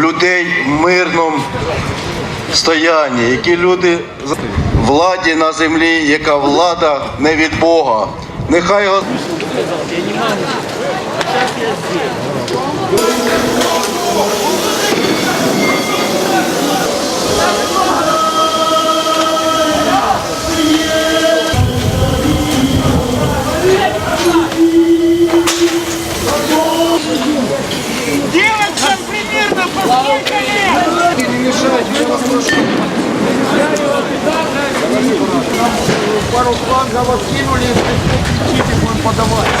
людей в мирному стоянні, які люди владі на землі, яка влада не від Бога. Нехай Господь Не мешайте, я вас прошу. Пару флангов откинули, кричите, будем подавать.